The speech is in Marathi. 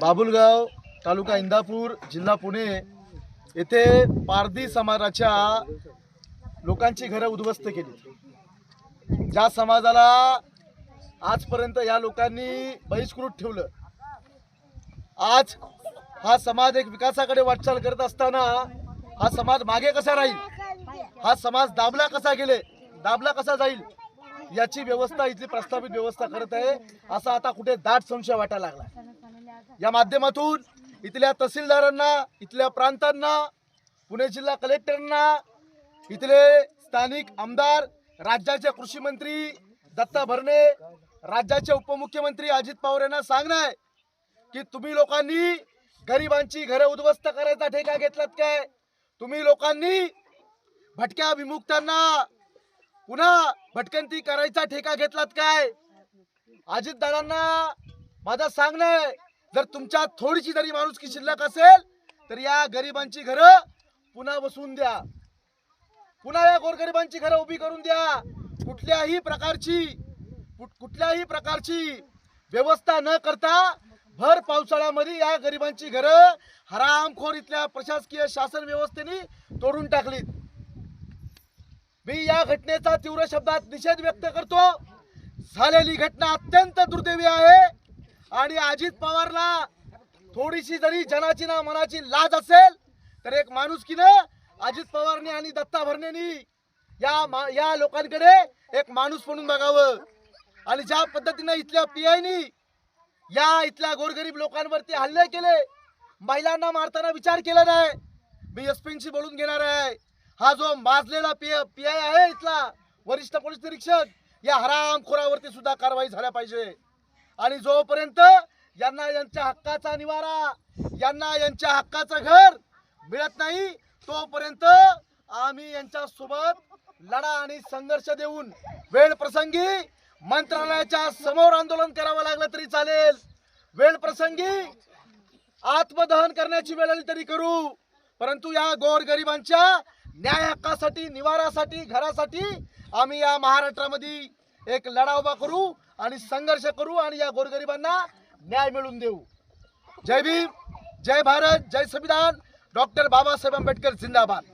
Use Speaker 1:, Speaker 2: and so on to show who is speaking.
Speaker 1: बाबुलगाव तालुका इंदापूर जिल्हा पुणे. येथे पारधी समाजाच्या लोकांची घरं उद्ध्वस्त केली. ज्या समाजाला आजपर्यंत या लोकांनी बहिष्कृत ठेवलं आज हा समाज एक विकासाकडे वाटचाल करत असताना हा समाज मागे कसा राहील? हा समाज दाबला कसा गेले? दाबला कसा जाईल? याची व्यवस्था इथली प्रस्तावित व्यवस्था करत आहे. असा आता कुठे दाट संशय वाटायला लागला. या माध्यमातून इथल्या तहसीलदारांना इथल्या प्रांतांना पुणे जिल्हा कलेक्टरांना इथले स्थानिक आमदार राज्याचे कृषी मंत्री दत्ता भरणे राज्याचे उपमुख्यमंत्री अजित पवार यांना सांगणं आहे की तुम्ही लोकांनी गरिबांची घरं उद्ध्वस्त करायचा ठेका घेतलात काय? तुम्ही लोकांनी भटक्या विमुक्तांना पुन्हा भटकंती करायचा ठेका घेतलात काय? अजित दादांना माझं सांगणं आहे. जर तुमच्या थोडीशी जरी माणुसकी शिल्लक असेल तर या गरिबांची घरं पुन्हा बसवून द्या. पुन्हा या गोरगरिबांची घरं उभी करून द्या. कुठल्याही प्रकारची कुठ- कुठल्याही प्रकारची व्यवस्था न करता भर पावसाळ्यामध्ये या गरिबांची घरं हरामखोर इथल्या प्रशासकीय शासन व्यवस्थेने तोडून टाकलीत. मी या घटनेचा तीव्र शब्दात निषेध व्यक्त करतो. झालेली घटना अत्यंत दुर्दैवी आहे. आणि अजित पवारला थोडीशी जरी जनाची ना मनाची लाज असेल तर एक माणुसकीनं अजित पवारने आणि दत्ता भरणेनी या मा- या लोकांकडे एक माणूस म्हणून बघावं. आणि ज्या पद्धतीनं इथल्या पीआयनी या इथल्या गोरगरीब लोकांवरती हल्ले केले महिलांना मारताना विचार केला नाही मी एसपींशी बोलून घेणार आहे. हा जो माजलेला पी पी आय आहे इथला वरिष्ठ पोलीस निरीक्षक या हरामखोरावरती सुद्धा कारवाई झाल्या पाहिजे. आणि जोपर्यंत यांना यांच्या हक्काचा निवारा यांना यांच्या हक्काचं घर मिळत नाही तोपर्यंत आम्ही यांच्या सोबत लढा आणि संघर्ष देऊन वेळ प्रसंगी मंत्रालयाच्या समोर आंदोलन करावं लागलं तरी चालेल. वेळ प्रसंगी आत्मदहन करण्याची वेळ आली तरी करू. परंतु या गोरगरिबांच्या न्याय हक्कासाठी निवारासाठी घरासाठी आम्ही या महाराष्ट्रामध्ये एक लढा उभा करू आणि संघर्ष करू आणि या गोरगरिबांना न्याय मिळवून देऊ. जय भीम जय भारत जय संविधान. डॉक्टर बाबासाहेब आंबेडकर जिंदाबाद.